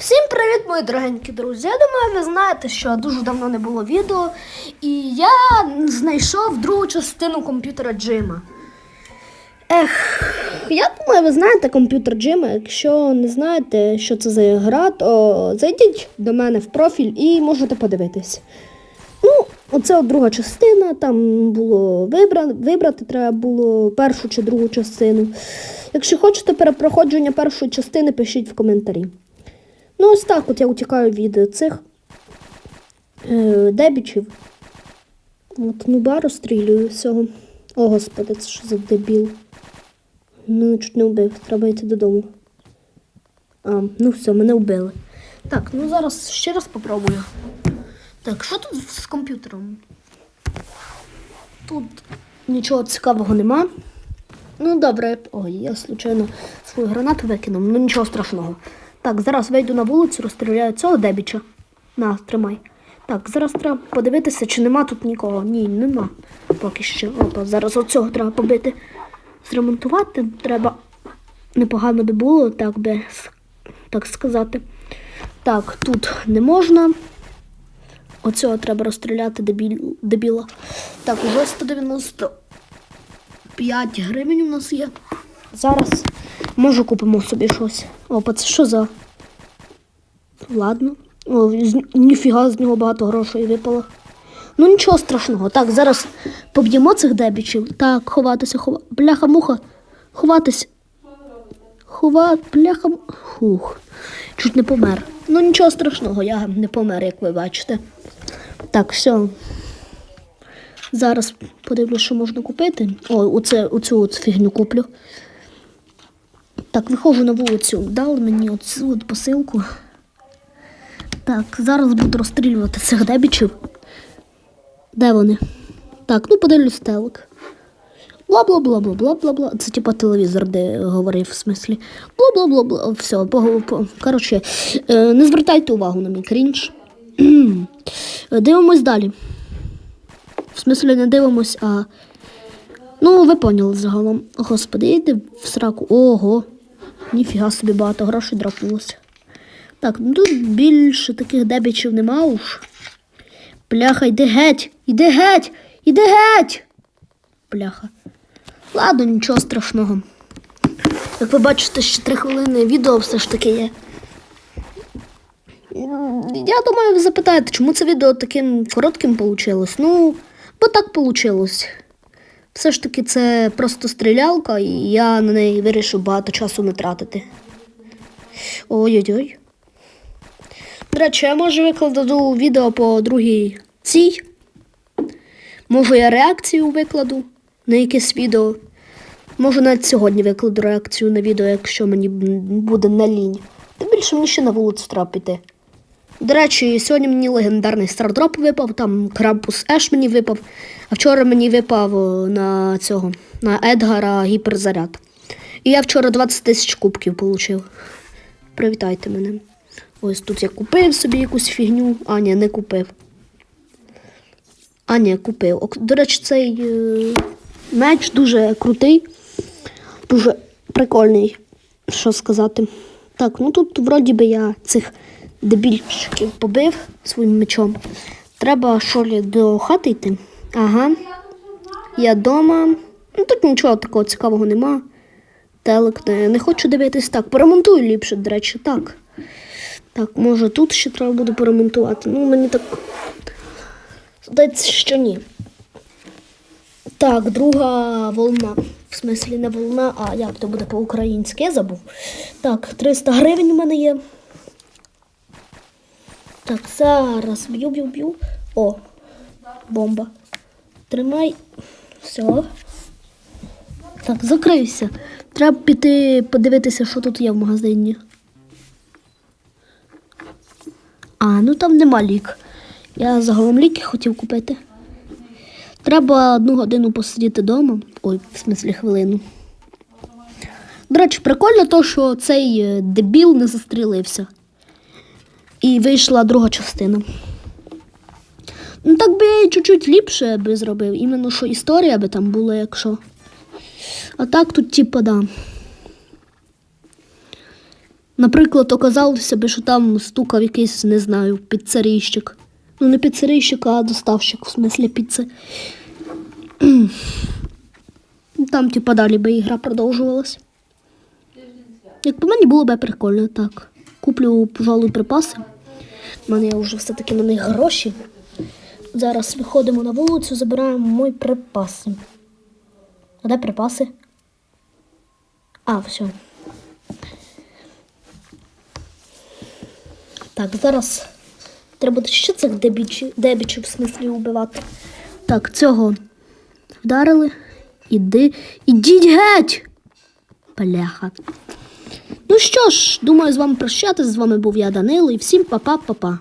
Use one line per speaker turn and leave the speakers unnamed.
Всім привіт, мої дорогенькі друзі. Я думаю, ви знаєте, що дуже давно не було відео, і я знайшов другу частину комп'ютера Джима. Ех, я думаю, ви знаєте комп'ютер Джима. Якщо не знаєте, що це за гра, то зайдіть до мене в профіль і можете подивитись. Ну, оце от друга частина. Там було вибрати, вибрати треба було першу чи другу частину. Якщо хочете перепроходження першої частини, пишіть в коментарі. Ну, ось так от я утікаю від цих е, дебічів. От нуба розстрілюю всього. О, господи, це що за дебіл. Ну, чуть не вбив, треба йти додому. А, ну все, мене вбили. Так, ну зараз ще раз попробую. Так, що тут з комп'ютером? Тут нічого цікавого нема. Ну, добре. Ой, я случайно свою гранату викинув, ну нічого страшного. Так, зараз вийду на вулицю, розстріляю цього дебіча. На, тримай. Так, зараз треба подивитися, чи нема тут нікого. Ні, нема. Поки що. Опа, зараз оцього треба побити. Зремонтувати треба. Непогано би було, так би так сказати. Так, тут не можна. Оцього треба розстріляти дебіл, дебіла. Так, уже 195 гривень у нас є. Зараз може купимо собі щось. Опа, це що за. Ладно. О, ніфіга з нього багато грошей випало. Ну нічого страшного. Так, зараз поб'ємо цих дебічів. Так, ховатися, хова. Бляха-муха. Ховатись. Хова, бляха. Хух. Чуть не помер. Ну нічого страшного, я не помер, як ви бачите. Так, все. Зараз подивлюсь, що можна купити. Ой, оце, оцю от фігню куплю. Так, виходжу на вулицю. Дали мені оцю от посилку. Так, зараз буду розстрілювати цих дебічів. Де вони? Так, ну подивлюсь телек. Бла-бла-бла-бла-бла-бла-бла. Це типа телевізор, де говорив в смислі. Бла-бла-бла-бла. Все, по, по. коротше, е, не звертайте увагу на мій крінж. Дивимось далі. В смислі не дивимось, а. Ну, ви поняли загалом. Господи, йди в сраку. Ого. Ніфіга собі багато грошей драпнулося. Так, ну тут більше таких дебічів нема уж. Бляха, йди геть! Іди геть! Іди геть! Бляха. Ладно, нічого страшного. Як ви бачите, ще три хвилини відео все ж таки є. Я думаю, ви запитаєте, чому це відео таким коротким вийшло? Ну, бо так вийшло. Все ж таки, це просто стрілялка, і я на неї вирішив багато часу не тратити. Ой-ой-ой. До речі, я може викладу відео по другій цій. Може, я реакцію викладу на якесь відео. Може, навіть сьогодні викладу реакцію на відео, якщо мені буде на лінь. Та більше мені ще на вулицю треба піти. До речі, сьогодні мені легендарний стардроп випав, там Крампус Еш мені випав, а вчора мені випав на цього, на Едгара гіперзаряд. І я вчора 20 тисяч кубків отримав. Привітайте мене. Ось тут я купив собі якусь фігню. А, ні, не купив. А, ні, купив. До речі, цей е, меч дуже крутий, дуже прикольний, що сказати. Так, ну тут вроді би я цих дебільчиків побив своїм мечом. Треба що ли до хати йти? Ага. Я вдома. Ну тут нічого такого цікавого нема. Телек не, не хочу дивитись так. Поремонтую ліпше, до речі, так. Так, може тут ще треба буде поремонтувати. Ну, мені так. Здається, що ні. Так, друга волна. В смислі не волна, а як то буде по-українськи, я забув. Так, 300 гривень у мене є. Так, зараз б'ю, б'ю, б'ю. О, бомба. Тримай. Все. Так, закрився. Треба піти подивитися, що тут є в магазині. А, ну там нема лік. Я загалом ліки хотів купити. Треба одну годину посидіти вдома. Ой, в смислі хвилину. До речі, прикольно то, що цей е, дебіл не застрілився. І вийшла друга частина. Ну так би чуть-чуть ліпше би зробив. Іменно що історія би там була, якщо. А так тут, типа, да. Наприклад, оказалося б, що там стукав якийсь, не знаю, піцерійщик. Ну, не піцерійщик, а доставщик, в смислі піци. Там, типа, далі би ігра продовжувалась. Як по мені було б прикольно, так. Куплю, пожалуй, припаси. У мене вже все-таки на них гроші. Зараз виходимо на вулицю, забираємо мої припаси. А де припаси? А, все. Так, зараз треба ще цих дебічів, дебічів в смислі вбивати. Так, цього вдарили. Іди. Ідіть геть! Бляха. Ну що ж, думаю, з вами прощати. З вами був я, Данило, і всім па-па-па-па.